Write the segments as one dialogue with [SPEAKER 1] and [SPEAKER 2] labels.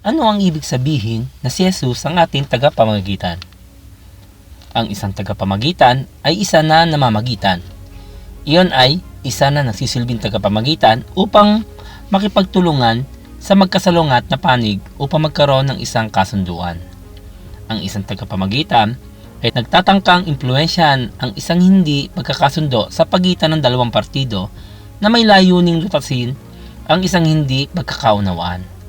[SPEAKER 1] Ano ang ibig sabihin na si Jesus ang ating tagapamagitan? Ang isang tagapamagitan ay isa na namamagitan. Iyon ay isa na nagsisilbing tagapamagitan upang makipagtulungan sa magkasalungat na panig upang magkaroon ng isang kasunduan. Ang isang tagapamagitan ay nagtatangkang impluensyahan ang isang hindi pagkakasundo sa pagitan ng dalawang partido na may layuning lutasin ang isang hindi pagkakaunawaan.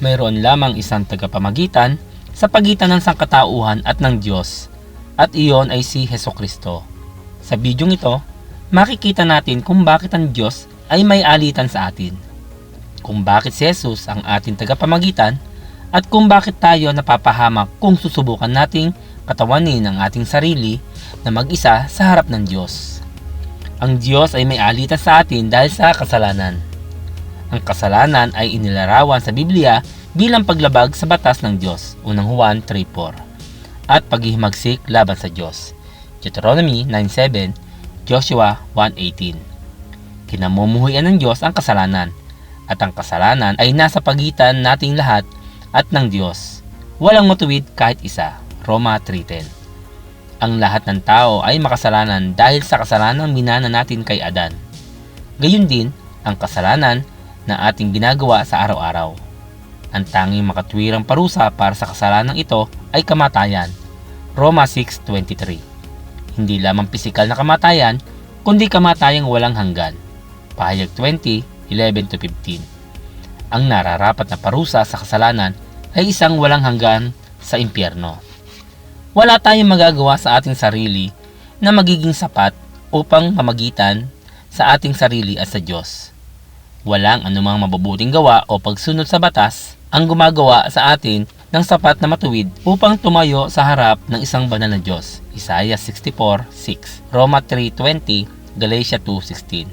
[SPEAKER 1] Mayroon lamang isang tagapamagitan sa pagitan ng sangkatauhan at ng Diyos at iyon ay si Heso Kristo. Sa bidyong ito, makikita natin kung bakit ang Diyos ay may alitan sa atin. Kung bakit si Jesus ang ating tagapamagitan at kung bakit tayo napapahamak kung susubukan nating katawanin ang ating sarili na mag-isa sa harap ng Diyos. Ang Diyos ay may alitan sa atin dahil sa kasalanan. Ang kasalanan ay inilarawan sa Biblia bilang paglabag sa batas ng Diyos, unang Juan 3.4, at paghihimagsik laban sa Diyos, Deuteronomy 9.7, Joshua 1.18. Kinamumuhian ng Diyos ang kasalanan, at ang kasalanan ay nasa pagitan nating lahat at ng Diyos. Walang matuwid kahit isa, Roma 3.10. Ang lahat ng tao ay makasalanan dahil sa kasalanang minana natin kay Adan. Gayun din, ang kasalanan na ating ginagawa sa araw-araw. Ang tanging makatwirang parusa para sa kasalanang ito ay kamatayan. Roma 6.23 Hindi lamang pisikal na kamatayan, kundi kamatayang walang hanggan. Pahayag 20:11-15 Ang nararapat na parusa sa kasalanan ay isang walang hanggan sa impyerno. Wala tayong magagawa sa ating sarili na magiging sapat upang mamagitan sa ating sarili at sa Diyos. Walang anumang mabubuting gawa o pagsunod sa batas ang gumagawa sa atin ng sapat na matuwid upang tumayo sa harap ng isang banal na Diyos. Isaiah 64:6, Roma 3:20, Galatia 2:16.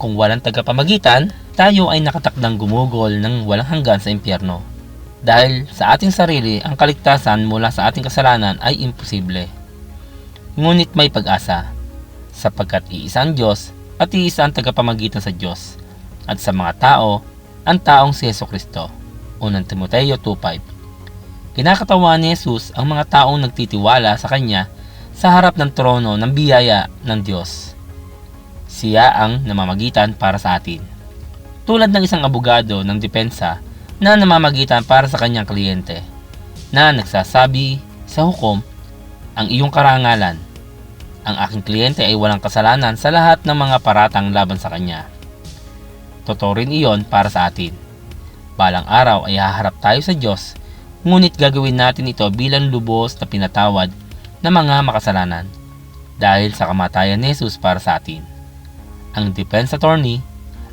[SPEAKER 1] Kung walang tagapamagitan, tayo ay nakatakdang gumugol ng walang hanggan sa impyerno. Dahil sa ating sarili, ang kaligtasan mula sa ating kasalanan ay imposible. Ngunit may pag-asa, sapagkat iisa ang Diyos at iisa ang tagapamagitan sa Diyos at sa mga tao, ang taong si Yeso Kristo. Unang Timoteo 2.5 Kinakatawa ni Jesus ang mga taong nagtitiwala sa Kanya sa harap ng trono ng biyaya ng Diyos. Siya ang namamagitan para sa atin. Tulad ng isang abogado ng depensa na namamagitan para sa kanyang kliyente na nagsasabi sa hukom ang iyong karangalan. Ang aking kliyente ay walang kasalanan sa lahat ng mga paratang laban sa kanya. Totoo rin iyon para sa atin. Balang araw ay haharap tayo sa Diyos, ngunit gagawin natin ito bilang lubos na pinatawad ng mga makasalanan dahil sa kamatayan ni Jesus para sa atin. Ang defense attorney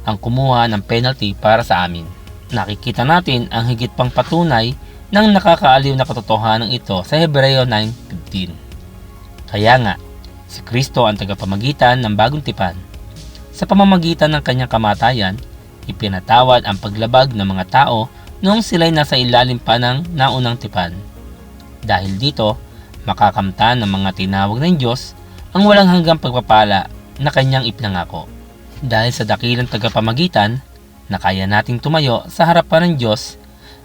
[SPEAKER 1] ang kumuha ng penalty para sa amin. Nakikita natin ang higit pang patunay ng nakakaaliw na katotohanan ito sa Hebreo 9.15. Kaya nga, si Kristo ang tagapamagitan ng bagong tipan. Sa pamamagitan ng kanyang kamatayan, ipinatawad ang paglabag ng mga tao noong sila'y nasa ilalim pa ng naunang tipan. Dahil dito, makakamtan ng mga tinawag ng Diyos ang walang hanggang pagpapala na kanyang ipinangako. Dahil sa dakilang tagapamagitan, na kaya nating tumayo sa harapan ng Diyos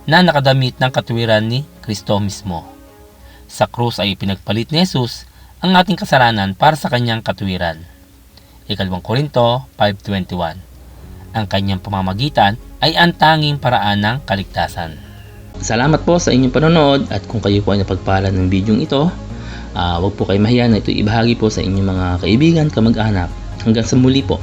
[SPEAKER 1] na nakadamit ng katwiran ni Kristo mismo. Sa krus ay pinagpalit ni Jesus ang ating kasalanan para sa kanyang katwiran. Ikalawang Korinto 5.21 Ang kanyang pamamagitan ay ang tanging paraan ng kaligtasan. Salamat po sa inyong panonood at kung kayo po ay napagpala ng bidyong ito, uh, huwag po kayo mahiya na ito ibahagi po sa inyong mga kaibigan, kamag-anak. Hanggang sa muli po.